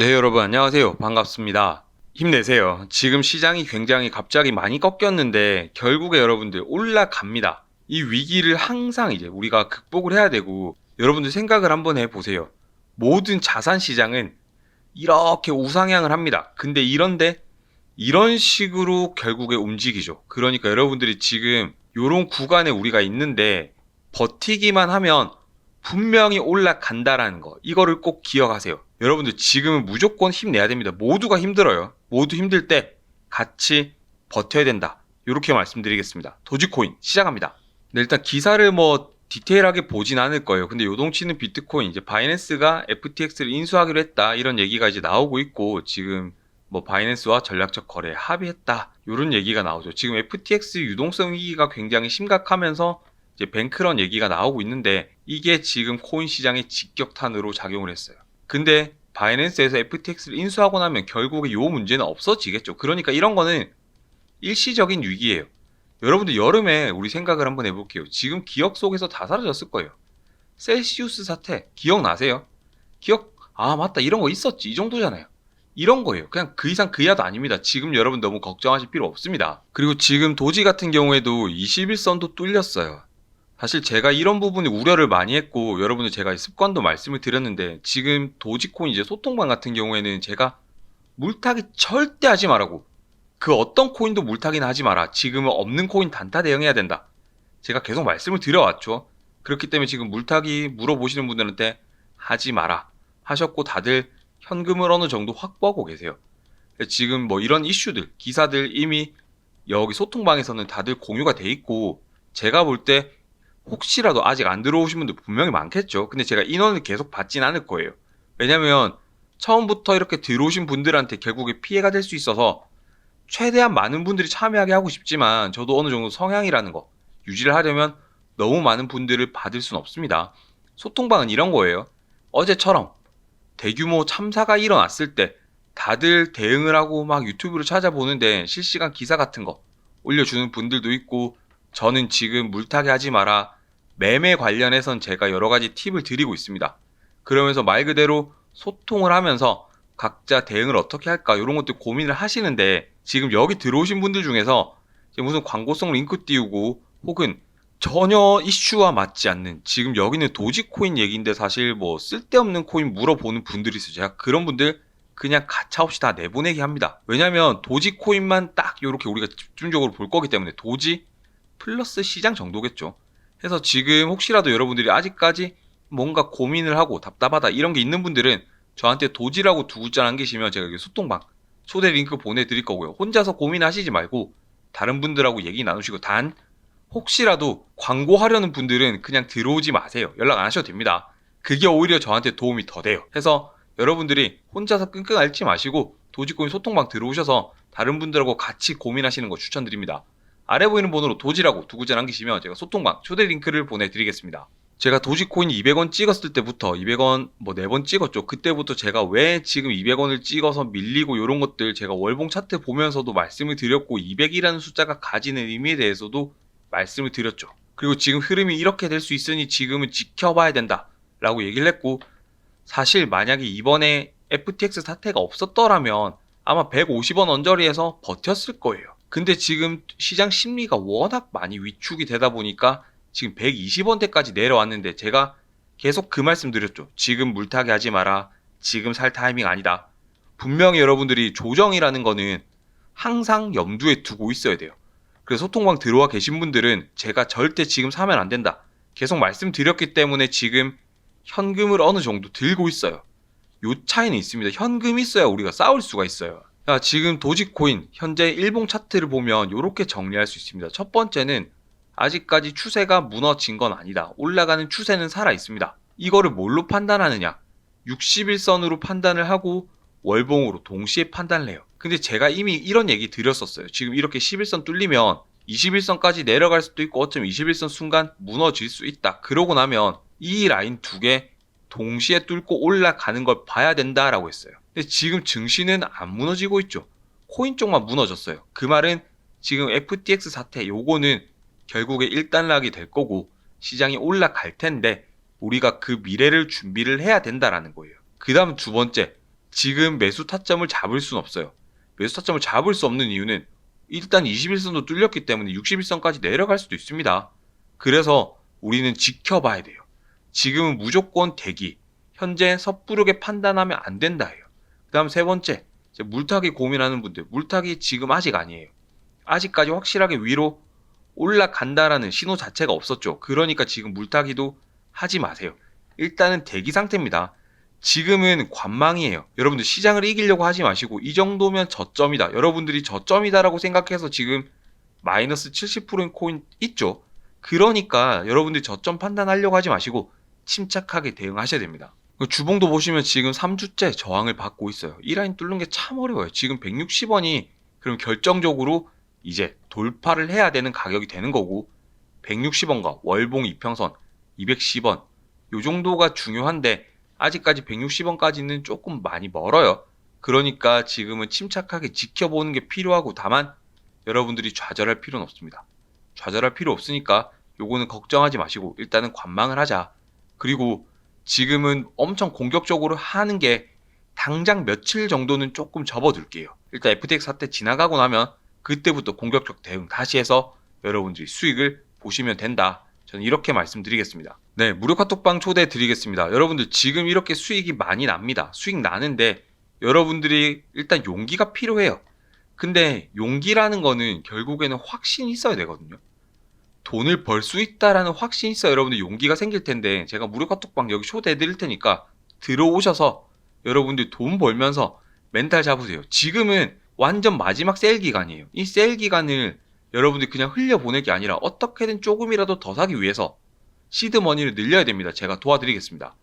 네, 여러분 안녕하세요. 반갑습니다. 힘내세요. 지금 시장이 굉장히 갑자기 많이 꺾였는데 결국에 여러분들 올라갑니다. 이 위기를 항상 이제 우리가 극복을 해야 되고 여러분들 생각을 한번 해보세요. 모든 자산 시장은 이렇게 우상향을 합니다. 근데 이런데 이런 식으로 결국에 움직이죠. 그러니까 여러분들이 지금 이런 구간에 우리가 있는데 버티기만 하면 분명히 올라간다라는 거. 이거를 꼭 기억하세요. 여러분들 지금은 무조건 힘내야 됩니다. 모두가 힘들어요. 모두 힘들 때 같이 버텨야 된다. 이렇게 말씀드리겠습니다. 도지코인 시작합니다. 네, 일단 기사를 뭐 디테일하게 보진 않을 거예요. 근데 요동치는 비트코인 이제 바이낸스가 FTX를 인수하기로 했다. 이런 얘기가 이제 나오고 있고 지금 뭐 바이낸스와 전략적 거래 합의했다. 이런 얘기가 나오죠. 지금 FTX 유동성 위기가 굉장히 심각하면서 이제 뱅크런 얘기가 나오고 있는데 이게 지금 코인 시장의 직격탄으로 작용을 했어요. 근데 바이낸스에서 FTX를 인수하고 나면 결국에 요 문제는 없어지겠죠. 그러니까 이런 거는 일시적인 위기예요. 여러분들 여름에 우리 생각을 한번 해볼게요. 지금 기억 속에서 다 사라졌을 거예요. 셀시우스 사태 기억나세요? 기억 아 맞다 이런 거 있었지 이 정도잖아요. 이런 거예요. 그냥 그 이상 그 이하도 아닙니다. 지금 여러분 너무 걱정하실 필요 없습니다. 그리고 지금 도지 같은 경우에도 21선도 뚫렸어요. 사실 제가 이런 부분에 우려를 많이 했고 여러분들 제가 습관도 말씀을 드렸는데 지금 도지코인 이제 소통방 같은 경우에는 제가 물타기 절대 하지 말라고. 그 어떤 코인도 물타기는 하지 마라. 지금은 없는 코인 단타 대응해야 된다. 제가 계속 말씀을 드려왔죠. 그렇기 때문에 지금 물타기 물어보시는 분들한테 하지 마라 하셨고 다들 현금을 어느 정도 확보하고 계세요. 지금 뭐 이런 이슈들 기사들 이미 여기 소통방에서는 다들 공유가 돼 있고 제가 볼때 혹시라도 아직 안 들어오신 분들 분명히 많겠죠. 근데 제가 인원을 계속 받진 않을 거예요. 왜냐면 처음부터 이렇게 들어오신 분들한테 결국에 피해가 될 수 있어서 최대한 많은 분들이 참여하게 하고 싶지만 저도 어느 정도 성향이라는 거 유지를 하려면 너무 많은 분들을 받을 수는 없습니다. 소통방은 이런 거예요. 어제처럼 대규모 참사가 일어났을 때 다들 대응을 하고 막 유튜브를 찾아보는데 실시간 기사 같은 거 올려주는 분들도 있고 저는 지금 물타기 하지 마라 매매 관련해선 제가 여러 가지 팁을 드리고 있습니다. 그러면서 말 그대로 소통을 하면서 각자 대응을 어떻게 할까 이런 것들 고민을 하시는데 지금 여기 들어오신 분들 중에서 무슨 광고성 링크 띄우고 혹은 전혀 이슈와 맞지 않는 지금 여기는 도지코인 얘기인데 사실 뭐 쓸데없는 코인 물어보는 분들이 있어요. 제가 그런 분들 그냥 가차없이 다 내보내게 합니다. 왜냐면 도지코인만 딱 이렇게 우리가 집중적으로 볼 거기 때문에 도지 플러스 시장 정도겠죠. 해서 지금 혹시라도 여러분들이 아직까지 뭔가 고민을 하고 답답하다 이런 게 있는 분들은 저한테 도지라고 두 글자 남기시면 제가 여기 소통방 초대 링크 보내드릴 거고요. 혼자서 고민하시지 말고 다른 분들하고 얘기 나누시고 단 혹시라도 광고하려는 분들은 그냥 들어오지 마세요. 연락 안 하셔도 됩니다. 그게 오히려 저한테 도움이 더 돼요. 해서 여러분들이 혼자서 끙끙 앓지 마시고 도지코인 소통방 들어오셔서 다른 분들하고 같이 고민하시는 거 추천드립니다. 아래 보이는 번호로 도지라고 두 글자 남기시면 제가 소통방 초대 링크를 보내드리겠습니다. 제가 도지코인 200원 찍었을 때부터 200원 뭐 4번 찍었죠. 그때부터 제가 왜 지금 200원을 찍어서 밀리고 이런 것들 제가 월봉 차트 보면서도 말씀을 드렸고 200이라는 숫자가 가지는 의미에 대해서도 말씀을 드렸죠. 그리고 지금 흐름이 이렇게 될 수 있으니 지금은 지켜봐야 된다 라고 얘기를 했고 사실 만약에 이번에 FTX 사태가 없었더라면 아마 150원 언저리에서 버텼을 거예요. 근데 지금 시장 심리가 워낙 많이 위축이 되다 보니까 지금 120원대까지 내려왔는데 제가 계속 그 말씀 드렸죠. 지금 물타기 하지 마라. 지금 살 타이밍 아니다. 분명히 여러분들이 조정이라는 거는 항상 염두에 두고 있어야 돼요. 그래서 소통방 들어와 계신 분들은 제가 절대 지금 사면 안 된다. 계속 말씀드렸기 때문에 지금 현금을 어느 정도 들고 있어요. 요 차이는 있습니다. 현금이 있어야 우리가 싸울 수가 있어요. 자, 지금 도지코인 현재 일봉 차트를 보면 이렇게 정리할 수 있습니다. 첫 번째는 아직까지 추세가 무너진 건 아니다. 올라가는 추세는 살아 있습니다. 이거를 뭘로 판단하느냐? 61선으로 판단을 하고 월봉으로 동시에 판단을 해요. 근데 제가 이미 이런 얘기 드렸었어요. 지금 이렇게 11선 뚫리면 21선까지 내려갈 수도 있고 어쩌면 21선 순간 무너질 수 있다. 그러고 나면 이 라인 두 개 동시에 뚫고 올라가는 걸 봐야 된다라고 했어요. 지금 증시는 안 무너지고 있죠. 코인 쪽만 무너졌어요. 그 말은 지금 FTX 사태 요거는 결국에 일단락이 될 거고 시장이 올라갈 텐데 우리가 그 미래를 준비를 해야 된다라는 거예요. 그 다음 두 번째 지금 매수 타점을 잡을 수는 없어요. 매수 타점을 잡을 수 없는 이유는 일단 21선도 뚫렸기 때문에 61선까지 내려갈 수도 있습니다. 그래서 우리는 지켜봐야 돼요. 지금은 무조건 대기. 현재 섣부르게 판단하면 안 된다예요. 그 다음 세 번째, 물타기 고민하는 분들, 물타기 지금 아직 아니에요. 아직까지 확실하게 위로 올라간다라는 신호 자체가 없었죠. 그러니까 지금 물타기도 하지 마세요. 일단은 대기 상태입니다. 지금은 관망이에요. 여러분들 시장을 이기려고 하지 마시고 이 정도면 저점이다. 여러분들이 저점이다라고 생각해서 지금 마이너스 70%인 코인 있죠. 그러니까 여러분들이 저점 판단하려고 하지 마시고 침착하게 대응하셔야 됩니다. 주봉도 보시면 지금 3주째 저항을 받고 있어요. 이 라인 뚫는 게 참 어려워요. 지금 160원이 그럼 결정적으로 이제 돌파를 해야 되는 가격이 되는 거고 160원과 월봉 이평선 210원 요 정도가 중요한데 아직까지 160원까지는 조금 많이 멀어요. 그러니까 지금은 침착하게 지켜보는 게 필요하고 다만 여러분들이 좌절할 필요는 없습니다. 좌절할 필요 없으니까 요거는 걱정하지 마시고 일단은 관망을 하자. 그리고 지금은 엄청 공격적으로 하는 게 당장 며칠 정도는 조금 접어둘게요. 일단 FTX 사태 지나가고 나면 그때부터 공격적 대응 다시 해서 여러분들이 수익을 보시면 된다. 저는 이렇게 말씀드리겠습니다. 네, 무료 카톡방 초대해 드리겠습니다. 여러분들 지금 이렇게 수익이 많이 납니다. 수익 나는데 여러분들이 일단 용기가 필요해요. 근데 용기라는 거는 결국에는 확신이 있어야 되거든요. 돈을 벌 수 있다라는 확신이 있어야 여러분들 용기가 생길 텐데 제가 무료 카톡방 여기 초대해 드릴 테니까 들어오셔서 여러분들 돈 벌면서 멘탈 잡으세요. 지금은 완전 마지막 세일 기간이에요. 이 세일 기간을 여러분들이 그냥 흘려보낼 게 아니라 어떻게든 조금이라도 더 사기 위해서 시드머니를 늘려야 됩니다. 제가 도와드리겠습니다.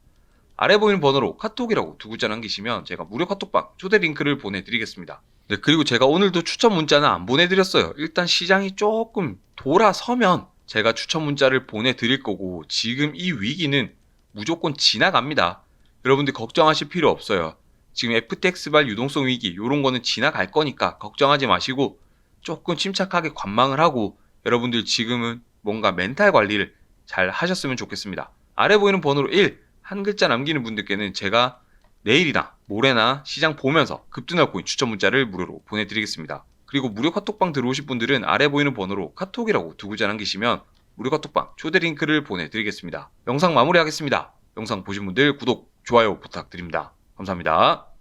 아래 보이는 번호로 카톡이라고 두 글자 남기시면 제가 무료 카톡방 초대 링크를 보내드리겠습니다. 네, 그리고 제가 오늘도 추천 문자는 안 보내드렸어요. 일단 시장이 조금 돌아서면 제가 추천 문자를 보내드릴 거고 지금 이 위기는 무조건 지나갑니다. 여러분들 걱정하실 필요 없어요. 지금 FTX발 유동성 위기 이런 거는 지나갈 거니까 걱정하지 마시고 조금 침착하게 관망을 하고 여러분들 지금은 뭔가 멘탈 관리를 잘 하셨으면 좋겠습니다. 아래 보이는 번호로 1, 한 글자 남기는 분들께는 제가 내일이나 모레나 시장 보면서 급등할 코인 추천 문자를 무료로 보내드리겠습니다. 그리고 무료 카톡방 들어오실 분들은 아래 보이는 번호로 카톡이라고 두 글자 남기시면 무료 카톡방 초대 링크를 보내드리겠습니다. 영상 마무리하겠습니다. 영상 보신 분들 구독, 좋아요 부탁드립니다. 감사합니다.